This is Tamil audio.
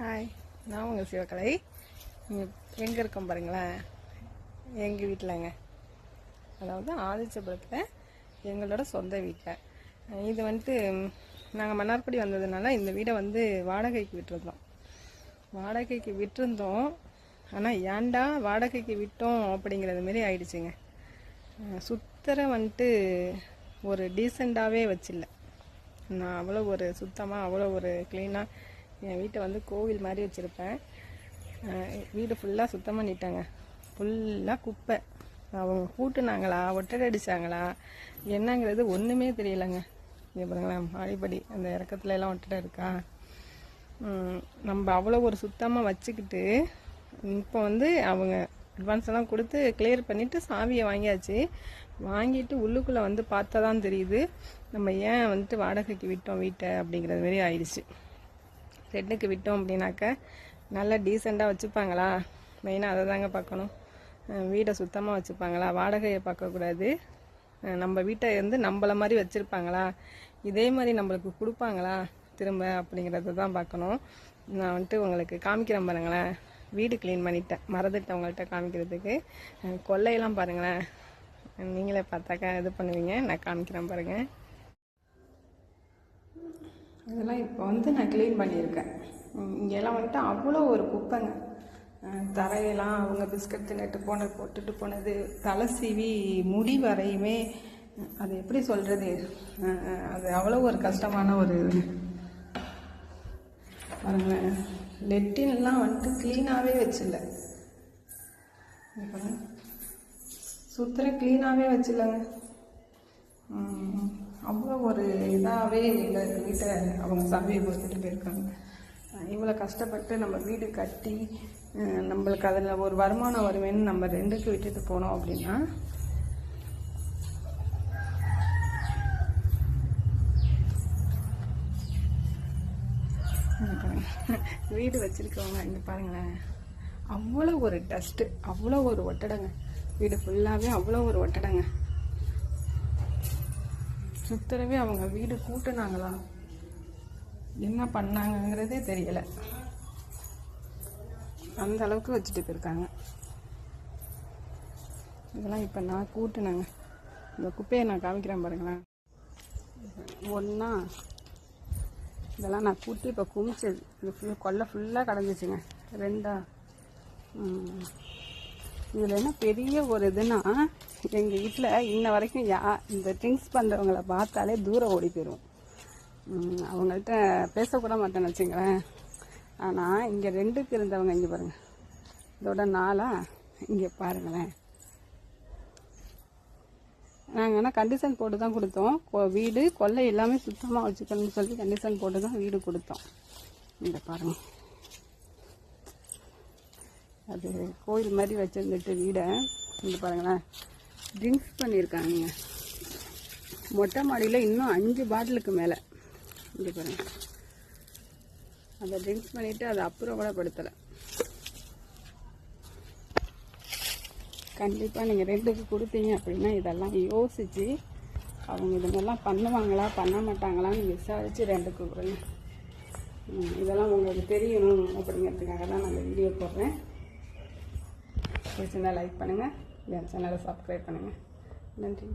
ஹாய் நான் உங்கள் சிவகலை. எங்கே இருக்கோம் பாருங்களேன்? எங்கள் வீட்டிலங்க அதாவது ஆதிச்சபுரத்தில் எங்களோட சொந்த வீட்டில் இது வந்துட்டு நாங்கள் மன்னார்குடி வந்ததுனால இந்த வீடை வந்து வாடகைக்கு விட்டுருந்தோம். வாடகைக்கு விட்டுருந்தோம். ஆனால் ஏன்டா வாடகைக்கு விட்டோம் அப்படிங்கிறது மாரி ஆயிடுச்சுங்க. சுத்தரை வந்துட்டு ஒரு டீசெண்டாகவே வச்சில்ல. நான் அவ்வளோ ஒரு சுத்தமாக அவ்வளோ ஒரு க்ளீனாக என் வீட்டை வந்து கோவில் மாதிரி வச்சுருப்பேன். வீடு ஃபுல்லாக சுத்தம் பண்ணிட்டாங்க. ஃபுல்லாக குப்பை. அவங்க கூட்டுனாங்களா? ஒட்டடை அடித்தாங்களா என்னங்கிறது ஒன்றுமே தெரியலைங்க. இங்கே பாருங்களேன் மாடிப்படி அந்த இறக்கத்துல எல்லாம் ஒட்டடை இருக்கா? நம்ம அவ்வளோ ஒரு சுத்தமாக வச்சுக்கிட்டு இப்போ வந்து அவங்க அட்வான்ஸ் எல்லாம் கொடுத்து கிளியர் பண்ணிவிட்டு சாவியை வாங்கியாச்சு. வாங்கிட்டு உள்ளுக்குள்ளே வந்து பார்த்தா தான் தெரியுது நம்ம ஏன் வந்துட்டு வாடகைக்கு விட்டோம் வீட்டை அப்படிங்கிறது மாரி ஆயிடுச்சு. ரெண்டுக்கு விட்டோம் அப்படின்னாக்க நல்லா டீசெண்டாக வச்சுப்பாங்களா? மெயினாக அதை தாங்க பார்க்கணும் வீடை சுத்தமாக வச்சுப்பாங்களா? வாடகையை பார்க்கக்கூடாது நம்ம வீட்டை வந்து நம்மள மாதிரி வச்சுருப்பாங்களா? இதே மாதிரி நம்மளுக்கு கொடுப்பாங்களா? திரும்ப அப்படிங்கிறத தான் பார்க்கணும். நான் வந்துட்டு உங்களுக்கு காமிக்கிறேன் பாருங்களேன். வீடு க்ளீன் பண்ணிட்டேன். மறந்துட்டேன் உங்கள்கிட்ட காமிக்கிறதுக்கு கொள்ளையெல்லாம் பாருங்களேன். நீங்களே பார்த்தாக்கா இது பண்ணுவீங்க. நான் காமிக்கிறேன் பாருங்கள் இதெல்லாம் இப்போ வந்து நான் க்ளீன் பண்ணியிருக்கேன். இங்கெல்லாம் வந்துட்டு அவ்வளோ ஒரு குப்பைங்க. தரையெல்லாம் அவங்க பிஸ்கட் தின்னுட்டு போனது போட்டுட்டு போனது தலை சீவி முடி வரையுமே அது எப்படி சொல்கிறது அது அவ்வளோ ஒரு கஷ்டமான ஒரு பாருங்களேன். லெட்டின்லாம் வந்துட்டு க்ளீனாகவே வச்சில்ல. சுத்தரை க்ளீனாகவே வச்சில்லங்க. அவ்வளோ ஒரு இதாகவே எங்கள் வீட்டை அவங்க சமையல் கொடுத்துட்டு போயிருக்காங்க. இவ்வளோ கஷ்டப்பட்டு நம்ம வீடு கட்டி நம்மளுக்கு அதில் ஒரு வருமானம் வருவேன்னு நம்ம ரெண்டுக்கு விட்டுட்டு போனோம் அப்படின்னா வீடு வச்சிருக்கவங்க இங்கே பாருங்களேன். அவ்வளோ ஒரு டஸ்ட்டு அவ்வளோ ஒரு ஒட்டடைங்க. வீடு ஃபுல்லாகவே அவ்வளோ ஒரு ஒட்டடைங்க. சுத்தரவே அவங்க வீடு கூட்டினாங்களா? என்ன பண்ணாங்கங்கிறதே தெரியலை. அந்த அளவுக்கு வச்சுட்டு போயிருக்காங்க. இதெல்லாம் இப்போ நான் கூட்டினேங்க. இந்த குப்பையை நான் காமிக்கிறேன் பாருங்களேன். ஒன்றா இதெல்லாம் நான் கூட்டி இப்போ குமிச்சது. இது ஃபுல் கொல்லை ஃபுல்லாக கடைஞ்சிச்சுங்க. ரெண்டா? இதில் என்ன பெரிய ஒரு இதுனா எங்கள் வீட்டில் இன்ன வரைக்கும் யா இந்த ட்ரிங்க்ஸ் பண்ணுறவங்கள பார்த்தாலே தூரம் ஓடி போயிடும் அவங்கள்ட்ட பேசக்கூட மாட்டேன்னு வச்சுங்களேன். ஆனால் இங்கே ரெண்டுக்கு இருந்தவங்க இங்கே பாருங்கள் இதோட நாளா இங்கே பாருங்களேன். நாங்கள் ஆனால் கண்டிஷன் போட்டு தான் கொடுத்தோம். கொ- வீடு கொல்லை எல்லாமே சுத்தமாக வச்சுக்கணும்னு சொல்லி கண்டிஷன் போட்டு தான் வீடு கொடுத்தோம். இந்த பாருங்கள் அது கோயில் மாதிரி வச்சிருந்துட்டு வீடை. இங்கே பாருங்களேன். ட்ரிங்க்ஸ் பண்ணியிருக்காங்க. மொட்டை மாடியில் இன்னும் அஞ்சு பாட்டிலுக்கு மேலே. இங்கே பாருங்கள் அதை ட்ரிங்க்ஸ் பண்ணிவிட்டு அதை அப்புறம் கூட படுத்தலை கண்டிப்பாக நீங்கள் ரெண்டுக்கு கொடுத்தீங்க அப்படின்னா இதெல்லாம் யோசித்து அவங்க இதெல்லாம் பண்ணுவாங்களா பண்ண மாட்டாங்களான்னு விசாரித்து ரெண்டுக்கு கொடுங்க. இதெல்லாம் உங்களுக்கு தெரியணும் அப்படிங்கிறதுக்காக தான் நான் இந்த வீடியோ போடுறேன். பிடிச்சிருந்தா லைக் பண்ணுங்கள் என் சேனலை சப்ஸ்கிரைப் பண்ணுங்கள் நன்றி.